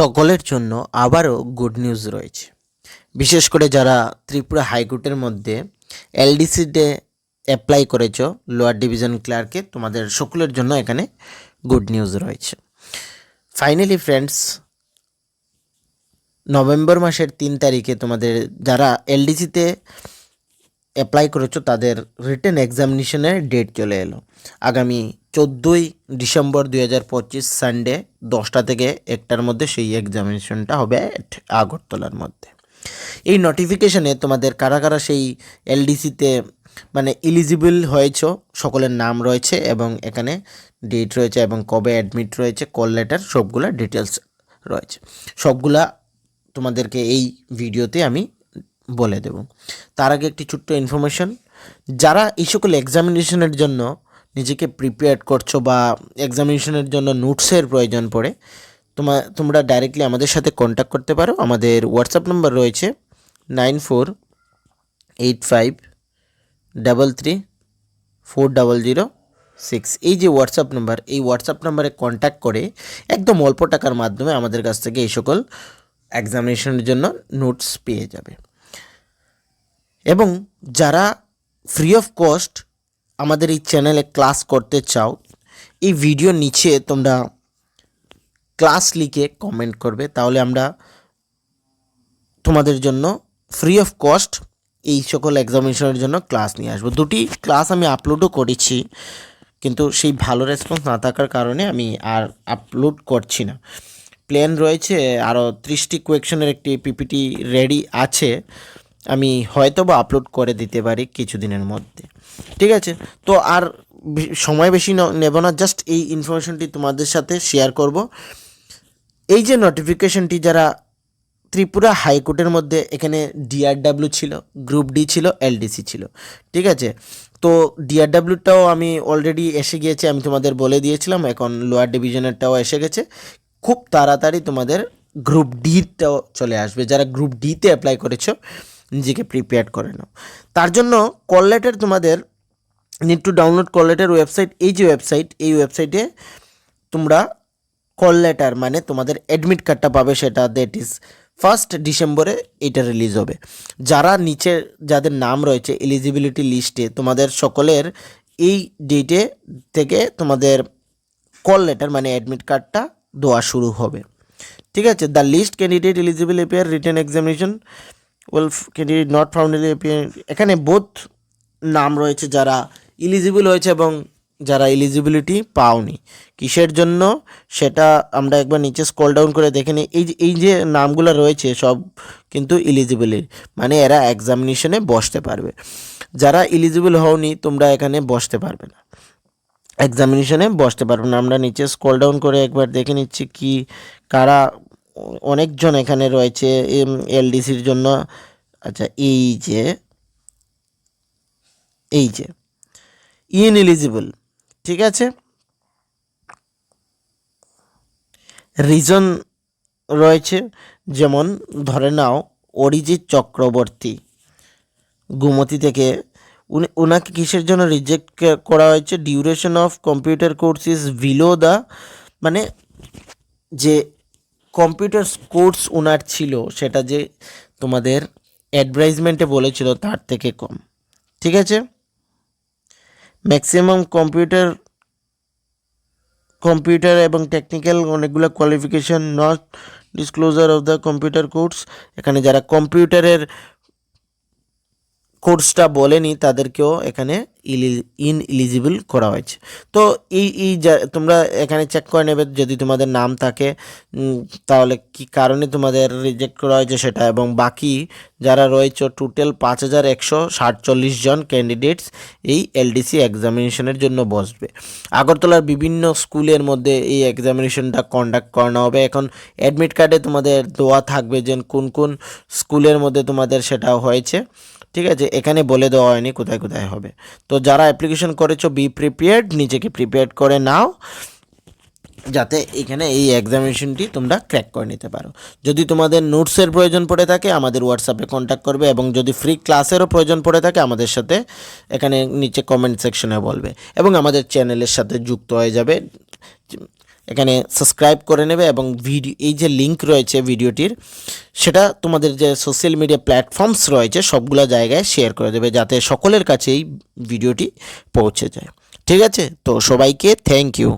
সকলের জন্য আবারও গুড নিউজ রয়েছে। বিশেষ করে যারা ত্রিপুরা হাইকোর্টের মধ্যে এলডিসিতে অ্যাপ্লাই করেছ লোয়ার ডিভিশন ক্লার্কে তোমাদের সকলের জন্য এখানে গুড নিউজ রয়েছে। ফাইনালি ফ্রেন্ডস নভেম্বর মাসের তিন তারিখে তোমাদের যারা এলডিসিতে অ্যাপ্লাই করেছ, তাদের রিটেন এক্সামিনেশনের ডেট চলে এলো। আগামী চোদ্দোই ডিসেম্বর দুই হাজার পঁচিশ সানডে দশটা থেকে একটার মধ্যে সেই এক্সামিনেশনটা হবে আগরতলার মধ্যে। এই নোটিফিকেশনে তোমাদের কারা কারা সেই এলডিসিতে মানে এলিজিবল হয়েছ, সকলের নাম রয়েছে এবং এখানে ডেট রয়েছে এবং কবে অ্যাডমিট রয়েছে কল লেটার সবগুলা ডিটেলস রয়েছে। সবগুলা তোমাদেরকে এই ভিডিওতে আমি বলে দেব। তার আগে একটি ছোট্ট ইনফরমেশন যারা এই সকল এক্সামিনেশনের জন্য নিজেকে প্রিপেয়ার করছ বা এক্সামিনেশনের জন্য নোটসের প্রয়োজন পড়ে, তোমা, তোমরা ডাইরেক্টলি আমাদের সাথে কন্ট্যাক্ট করতে পারো। আমাদের হোয়াটসঅ্যাপ নাম্বার রয়েছে nine four eight five double three four double zero six এই যে হোয়াটসঅ্যাপ নাম্বার এই হোয়াটসঅ্যাপ নাম্বারে কন্ট্যাক্ট করে একদম অল্প টাকার মাধ্যমে আমাদের কাছ থেকে এই সকল এক্সামিনেশনের জন্য নোটস পেয়ে যাবে। এবং যারা ফ্রি অফ কস্ট আমাদের এই চ্যানেলে ক্লাস করতে চাও, এই ভিডিও নিচে তোমরা ক্লাস লিখে কমেন্ট করবে। তাহলে আমরা তোমাদের জন্য ফ্রি অফ কস্ট এই সকল এক্সামিনেশনের জন্য ক্লাস নিয়ে আসব। দুটি ক্লাস আমি আপলোডও করেছি, কিন্তু সেই ভালো রেসপন্স না থাকার কারণে আমি আর আপলোড করছি না। প্ল্যান রয়েছে আরও ত্রিশটি কোয়েকশনের একটি পিপিটি রেডি আছে। আমি হয়তো বা আপলোড করে দিতে পারি কিছুদিনের মধ্যে। ঠিক আছে? তো আর সময় বেশি নেব না জাস্ট এই ইনফরমেশনটি তোমাদের সাথে শেয়ার করব। এই যে নোটিফিকেশনটি যারা ত্রিপুরা হাইকোর্টের মধ্যে এখানে ডিআরডাব্লিউ ছিল গ্রুপ ডি ছিল এলডিসি ছিল। ঠিক আছে? তো ডিআরডাব্লিউটাও আমি অলরেডি এসে গিয়েছে, আমি তোমাদের বলে দিয়েছিলাম, এখন লোয়ার ডিভিশনেরটাও এসে গেছে। খুব তাড়াতাড়ি তোমাদের গ্রুপ ডিটাও চলে আসবে। যারা গ্রুপ ডিতে অ্যাপ্লাই করেছ নিজেকে প্রিপেয়ার করে নাও। তার জন্য কল লেটার তোমাদের need to download call letter website এই যে ওয়েবসাইট এই ওয়েবসাইটে তোমরা কল লেটার মানে তোমাদের অ্যাডমিট কার্ডটা পাবে সেটা দ্যাট ইজ ফার্স্ট ডিসেম্বরে এটা রিলিজ হবে। যারা নিচে যাদের নাম রয়েছে এলিজিবিলিটি লিস্টে তোমাদের সকলের এই ডেটে থেকে তোমাদের কল লেটার মানে অ্যাডমিট কার্ডটা দেওয়া শুরু হবে। ঠিক আছে? The list candidate eligible appear written examination well candidate not found এখানে বোধ নাম রয়েছে যারা ইলিজিবল হয়েছে এবং যারা এলিজিবিলিটি পাওনি। কিসের জন্য? সেটা আমরা একবার নিচে স্কল ডাউন করে দেখে নিই। এই যে এই যে নামগুলো রয়েছে সব কিন্তু ইলিজিবলি মানে এরা এক্সামিনেশনে বসতে পারবে। যারা ইলিজিবল হওনি, তোমরা এখানে বসতে পারবে না। এক্সামিনেশনে বসতে পারবে না। আমরা নিচে স্কল ডাউন করে একবার দেখে নিচ্ছি কি, কারা অনেকজন এখানে রয়েছে এলডিসির জন্য। আচ্ছা এই যে এই যে ইন এলিজিবল ঠিক আছে? রিজন রয়েছে, যেমন, ধরে নাও, অরিজিৎ চক্রবর্তী, গুমতি থেকে। উনি ওনাকে কিসের জন্য রিজেক্ট করা হয়েছে? Duration of computer course is below the মানে যে কম্পিউটার কোর্স ওনার ছিল, সেটা যে তোমাদের অ্যাডভার্টাইজমেন্টে বলেছিল তার থেকে কম। ঠিক আছে? ম্যাক্সিমাম কম্পিউটার কম্পিউটার এবং টেকনিক্যাল অনেকগুলো qualification not disclosure of the computer course এখানে যারা কম্পিউটারের কোর্সটা বলেনি, তাদেরকেও এখানে ইন এলিজিবল করা হয়েছে। তো এই এই তোমরা এখানে চেক করে নেবে যদি তোমাদের নাম থাকে তাহলে কি কারণে তোমাদের রিজেক্ট করা হয়েছে সেটা এবং বাকি যারা রয়েছে টোটাল পাঁচ হাজার একশো সাতচল্লিশ জন ক্যান্ডিডেটস এই এলডিসি এক্সামিনেশনের জন্য বসবে। আগরতলার বিভিন্ন স্কুলের মধ্যে এই এক্সামিনেশনটা কন্ডাক্ট করানো হবে। এখন অ্যাডমিট কার্ডে তোমাদের দেওয়া থাকবে যে কোন কোন স্কুলের মধ্যে তোমাদের সেটা হয়েছে। ঠিক আছে? এখানে বলে দেওয়া হয়নি কোথায় কোথায় হবে। তো যারা অ্যাপ্লিকেশন করেছ বি প্রিপেয়ার্ড নিজেকে প্রিপেয়ার্ড করে নাও, যাতে এখানে এই এক্সামিনেশনটি তোমরা ক্র্যাক করে নিতে পারো। যদি তোমাদের নোটসের প্রয়োজন পড়ে থাকে, আমাদের হোয়াটসঅ্যাপে কন্ট্যাক্ট করবে এবং যদি ফ্রি ক্লাসেরও প্রয়োজন পড়ে থাকে, আমাদের সাথে এখানে নিচে কমেন্ট সেকশনে বলবে। এবং আমাদের চ্যানেলের সাথে যুক্ত হয়ে যাবে। এখানে সাবস্ক্রাইব করে নেবে এবং ভিডিও এই যে লিঙ্ক রয়েছে ভিডিওটির সেটা তোমাদের যে সোশ্যাল মিডিয়া প্ল্যাটফর্মস রয়েছে, সবগুলো জায়গায় শেয়ার করে দেবে যাতে সকলের কাছে এই ভিডিওটি পৌঁছে যায়। ঠিক আছে? তো সবাইকে থ্যাংক ইউ